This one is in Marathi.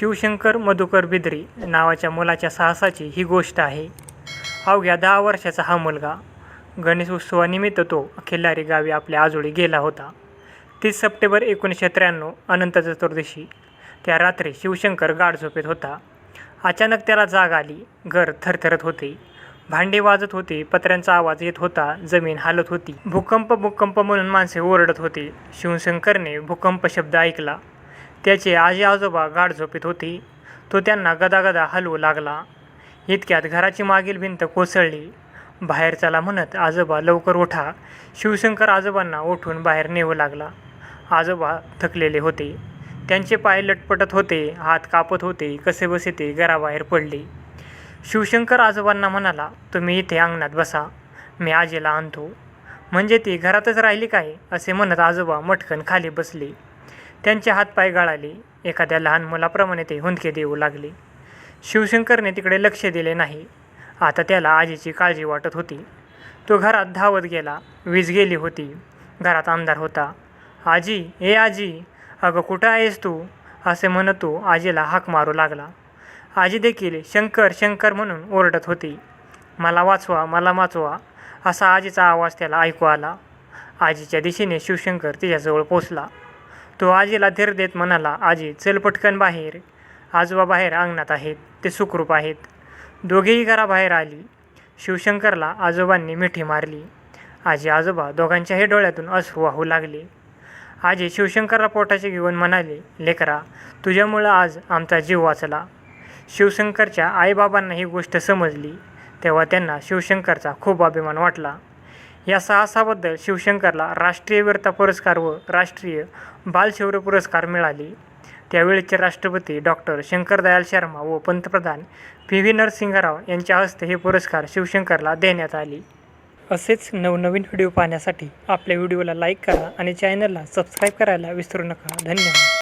शिवशंकर मधुकर बिद्री नावाच्या मुलाच्या साहसाची ही गोष्ट आहे. अवघ्या दहा वर्षाचा हा मुलगा गणेश उत्सवानिमित्त तो खिल्लारी गावी आपल्या आजोळी गेला होता. तीस सप्टेंबर एकोणीसशे त्र्याण्णव अनंत चतुर्दशी त्या रात्री शिवशंकर गाढ झोपेत होता. अचानक त्याला जाग आली घर थरथरत होते. भांडे वाजत होते पत्र्यांचा आवाज येत होता जमीन हालत होती. भूकंप भूकंप म्हणून माणसे ओरडत होते. शिवशंकरने भूकंप शब्द ऐकला. त्याचे आजी आजोबा गाढ झोपेत होते. तो त्यांना गदागदा हलवू लागला. इतक्यात घराची मागील भिंत कोसळली. बाहेर चला म्हणत आजोबा लवकर उठा. शिवशंकर आजोबांना उठून बाहेर नेऊ लागला. आजोबा थकलेले होते. त्यांचे पाय लटपटत होते हात कापत होते कसे बसे ते घराबाहेर पडले. शिवशंकर आजोबांना म्हणाला तुम्ही इथे अंगणात बसा. मी आजीला आणतो. म्हणजे ती घरातच राहिली काय? असे म्हणत आजोबा मटकन खाली बसले. त्यांचे हातपाय गळाले. एखाद्या लहान मुलाप्रमाणे ते हुंदके देऊ लागले. शिवशंकरने तिकडे लक्ष दिले नाही. आता त्याला आजीची काळजी वाटत होती. तो घरात धावत गेला. वीज गेली होती. घरात अंधार होता. आजी ए आजी अगं कुठं आहेस तू? असे म्हणत तो आजीला हाक मारू लागला. आजी देखील शंकर शंकर म्हणून ओरडत होती. मला वाचवा मला वाचवा असा आजीचा आवाज त्याला ऐकू आला. आजीच्या दिशेने शिवशंकर तिच्याजवळ पोचला. तो आजीला धीर देत म्हणाला आजी चल पटकन बाहेर. आजोबा बाहेर अंगणात आहेत. ते सुखरूप आहेत. दोघेही घराबाहेर आली. शिवशंकरला आजोबांनी मिठी मारली. आजी आजोबा दोघांच्याही डोळ्यातून अश्रू वाहू लागले. आजी शिवशंकरला पोटाचे घेऊन म्हणाले लेकरा तुझ्यामुळं आज आमचा जीव वाचला. शिवशंकरच्या आईबाबांना ही गोष्ट समजली. तेव्हा त्यांना शिवशंकरचा खूप अभिमान वाटला. या साहसाबद्दल शिवशंकरला राष्ट्रीय वीरता पुरस्कार व राष्ट्रीय बालशौर्य पुरस्कार मिळाले. त्यावेळेचे राष्ट्रपती डॉक्टर शंकरदयाल शर्मा व पंतप्रधान पी व्ही नरसिंहराव यांच्या हस्ते हे पुरस्कार शिवशंकरला देण्यात आले. असेच नवनवीन व्हिडिओ पाहण्यासाठी आपल्या व्हिडिओला लाईक करा आणि चॅनलला सबस्क्राईब करायला विसरू नका. धन्यवाद.